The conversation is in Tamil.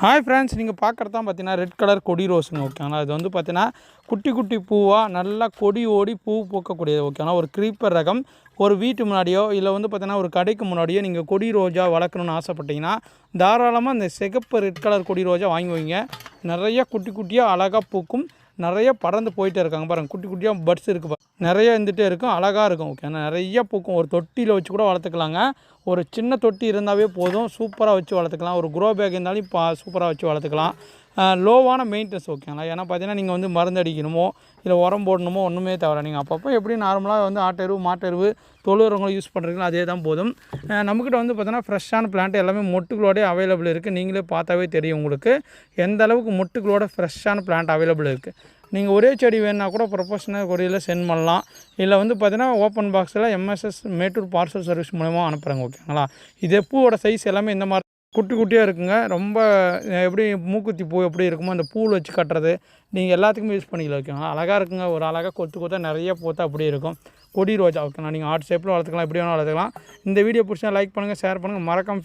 ஹாய் ஃப்ரெண்ட்ஸ் நீங்கள் பார்க்குறது தான் பார்த்தீங்கன்னா ரெட் கலர் கொடி ரோஸுங்க ஓகேங்களா இது வந்து பார்த்தீங்கன்னா குட்டி குட்டி பூவாக நல்லா கொடி ஓடி பூ பூக்கக்கூடியது ஓகேங்களா ஒரு க்ரீப்பர் ரகம் ஒரு வீட்டு முன்னாடியோ இல்லை வந்து பார்த்தீங்கன்னா ஒரு கடைக்கு முன்னாடியோ நீங்கள் கொடி ரோஜா வளர்க்கணும்னு ஆசைப்பட்டீங்கன்னா தாராளமாக இந்த சிகப்பு ரெட் கலர் கொடி ரோஜா வாங்கி வைங்க. நிறைய குட்டி குட்டியாக அழகாக பூக்கும். நிறைய பறந்து போயிட்டே இருக்காங்க பாருங்கள் குட்டி குட்டியாக பட்ஸ் இருக்குது பாருங்க. நிறைய இருந்துகிட்டே இருக்கும். அழகாக இருக்கும். ஓகே நிறைய பூக்கும். ஒரு தொட்டியில் வச்சு கூட வளர்த்துக்கலாங்க. ஒரு சின்ன தொட்டி இருந்தாவே போதும். சூப்பராக வச்சு வளர்த்துக்கலாம். ஒரு குரோ பேக் இருந்தாலும் பா சூப்பராக வச்சு வளர்த்துக்கலாம். லோவான மெயின்டெனன்ஸ் ஓகேங்களா ஏன்னா பார்த்தீங்கன்னா நீங்கள் வந்து மருந்து அடிக்கணுமோ இல்லை உரம் போடணுமோ ஒன்றுமே தவிர நீங்கள் அப்பப்போ எப்படி நார்மலாக வந்து ஆட்டெருவு மாட்டெருவு தொழுவுறவங்களும் யூஸ் பண்ணுறீங்களோ அதே தான் போதும். நம்மக்கிட்ட வந்து பார்த்தீங்கன்னா ஃப்ரெஷ்ஷான பிளான்ட் எல்லாமே மொட்டுகளோடே அவைலபிள் இருக்குது நீங்களே பார்த்தாவே தெரியும் உங்களுக்கு. எந்த அளவுக்கு மொட்டுகளோட ஃப்ரெஷ்ஷான பிளான்ட் அவைலபிள் இருக்குது நீங்கள் ஒரே செடி வேணுன்னா கூட ப்ரொஃபஷனல் கொரியரில் சென்ட் பண்ணலாம். இல்லை வந்து பார்த்தீங்கன்னா ஓப்பன் பாக்ஸில் எம்எஸ்எஸ் மேட்டூர் பார்சல் சர்வீஸ் மூலமா அனுப்புகிறாங்க ஓகேங்களா? இது பூவோட சைஸ் எல்லாமே இந்த மாதிரி குட்டி குட்டியாக இருக்குங்க. ரொம்ப எப்படி மூக்குத்தி பூ எப்படி இருக்குமோ அந்த பூவில் வச்சு கட்டுறது நீங்கள் எல்லாத்துக்குமே யூஸ் பண்ணிக்கலாம் ஓகேங்களா? அழகாக இருக்குங்க. ஒரு அழகாக கொத்து கொத்தா நிறைய பூத்தா அப்படியே இருக்கும். கொடி ரோஜா ஓகேங்களா? நீங்கள் ஆர்ட் ஷேப்பில் வளர்த்துக்கலாம் எப்படி வேணாலும் வளர்த்துக்கலாம். இந்த வீடியோ பிடிச்சா லைக் பண்ணுங்கள் ஷேர் பண்ணுங்கள் மறக்காம